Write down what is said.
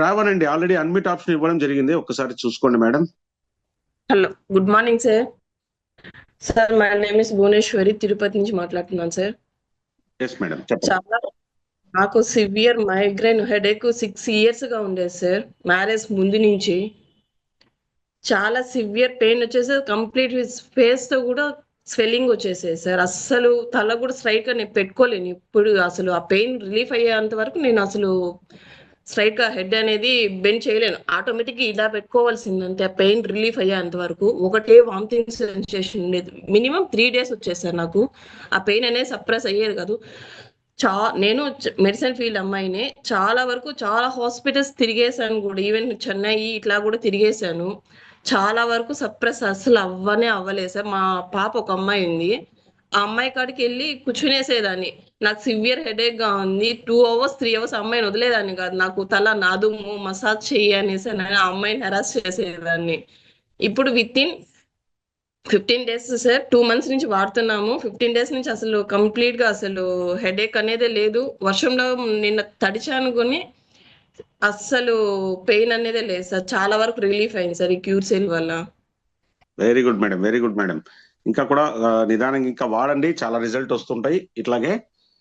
శ్రావణ్ అండి already అన్మిట్ option ఇవ్వడం జరిగింది. ఒక్కసారి చూసుకోండి madam. Hello good morning sir sir my name is Bhuvaneshwari Tirupati నుంచి మాట్లాడుతున్నాను సార్ ఎస్ మేడం చాలా నాకు సివియర్ మైగ్రేన్ హెడేక్ సిక్స్ ఇయర్స్గా ఉండేది సార్ మ్యారేజ్ ముందు నుంచి చాలా సివియర్ పెయిన్ వచ్చేసి కంప్లీట్ ఫేస్తో కూడా స్వెల్లింగ్ వచ్చేసేది సార్ అస్సలు తల కూడా స్ట్రైట్గా నేను పెట్టుకోలేను. ఇప్పుడు అసలు ఆ పెయిన్ రిలీఫ్ అయ్యేంత వరకు నేను అసలు స్ట్రైట్గా హెడ్ అనేది బెండ్ చేయలేను. ఆటోమేటిక్ ఇలా పెట్టుకోవాల్సిందంటే ఆ పెయిన్ రిలీఫ్ అయ్యేంత వరకు ఒకటే వామిటింగ్ సెన్సేషన్ ఉండేది. మినిమం త్రీ డేస్ వచ్చేసారు నాకు. ఆ పెయిన్ అనేది సప్రెస్ అయ్యేది కాదు. చా నేను మెడిసిన్ ఫీల్డ్ అమ్మాయినే చాలా వరకు చాలా హాస్పిటల్స్ తిరిగేసాను కూడా. ఈవెన్ చెన్నై ఇట్లా కూడా తిరిగేసాను చాలా వరకు సప్రెస్ అసలు అవ్వనే అవ్వలేదు సార్. మా పాప ఒక అమ్మాయి ఉంది. ఆ అమ్మాయి కాడికి వెళ్ళి కూర్చునేసేదాన్ని. నాకు సివియర్ హెడేక్గా ఉంది. టూ అవర్స్ త్రీ అవర్స్ అమ్మాయిని వదిలేదాన్ని కాదు. నాకు తల నాదుము మసాజ్ చెయ్యి అనేసి నేను అమ్మాయిని హెరాస్ చేసేదాన్ని. ఇప్పుడు within fifteen days sir two months నుంచి వాడుతున్నాము. ఫిఫ్టీన్ డేస్ నుంచి అసలు కంప్లీట్గా అసలు హెడేక్ అనేది లేదు. వర్షంలో నిన్న తడిచాను కొని అస్సలు పెయిన్ అనేదే లేదు సార్ చాలా వరకు రిలీఫ్ అయింది సార్ ఈ క్యూర్ సెల్ వల్ల. Very good madam very good madam ఇంకా కూడా నిదానంగా ఇంకా వాడండి. చాలా రిజల్ట్ వస్తుంటాయి. ఇట్లాగే